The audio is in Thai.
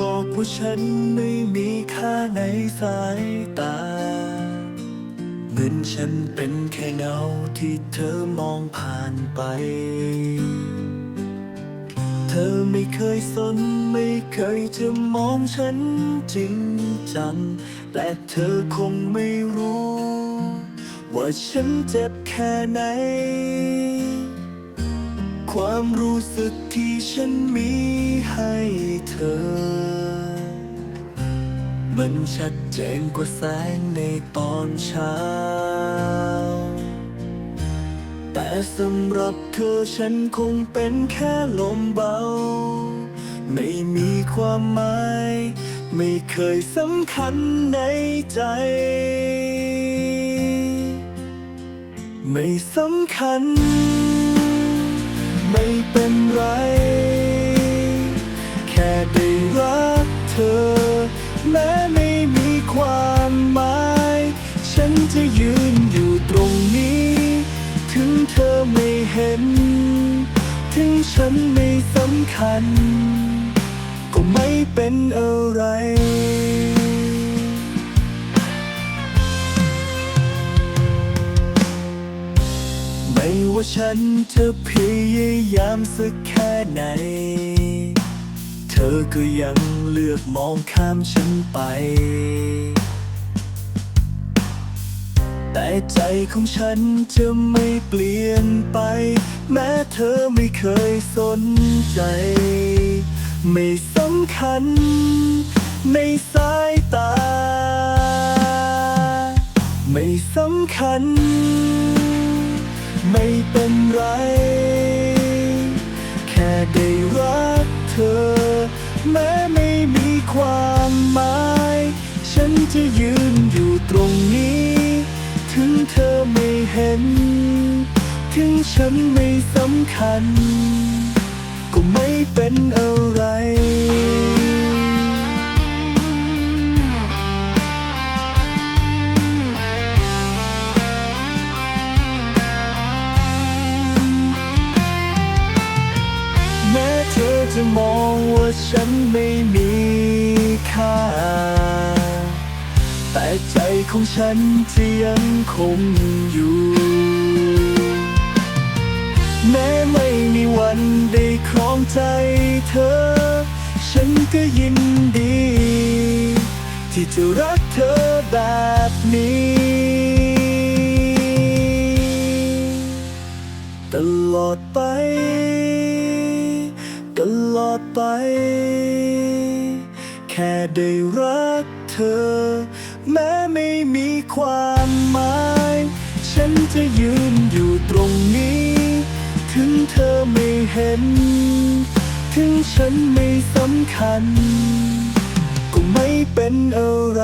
บอกว่าฉันไม่มีค่าในสายตา เหมือนฉันเป็นแค่เงาที่เธอมองผ่านไป เธอไม่เคยสนไม่เคยจะมองฉันจริงจัง แต่เธอคงไม่รู้ ว่าฉันเจ็บแค่ไหน ความรู้สึกที่ฉันมีให้เธอ มันชัดเจนกว่าแสงในตอนเช้า แต่สำหรับเธอฉันคงเป็นแค่ลมเบา ไม่มีความหมาย ไม่เคยสำคัญในใจไม่สำคัญ ความหมาย ฉันจะยืนอยู่ตรงนี้ ถึงเธอไม่เห็น ถึงฉันไม่สำคัญ ก็ไม่เป็นอะไรไม่ว่าฉันจะพยายามสักแค่ไหน เธอก็ยังเลือกมองข้ามฉันไป ใจของฉันจะไม่เปลี่ยนไป แม้เธอไม่เคยสนใจ ไม่สำคัญ ในสายตา ไม่สำคัญ ไม่เป็นไร แค่ได้รักเธอ แม้ไม่มีความหมาย ฉันจะยืนอยู่ตรงนี้ เห็น ถึงฉันไม่สำคัญ ก็ไม่เป็นอะไร แม้เธอจะมองว่าฉันไม่มีค่า ใจของฉันจะยังคงอยู่ แม้ไม่มีวันได้ครองใจเธอ ฉันก็ยินดี ที่จะรักเธอแบบนี้ ตลอดไป ตลอดไป แค่ได้รัก อ แม้ไม่มีความหมาย ฉันจะยืนอยู่ตรงนี้ ถึงเธอไม่เห็น ถึงฉันไม่สำคัญ ก็ไม่เป็นอะไร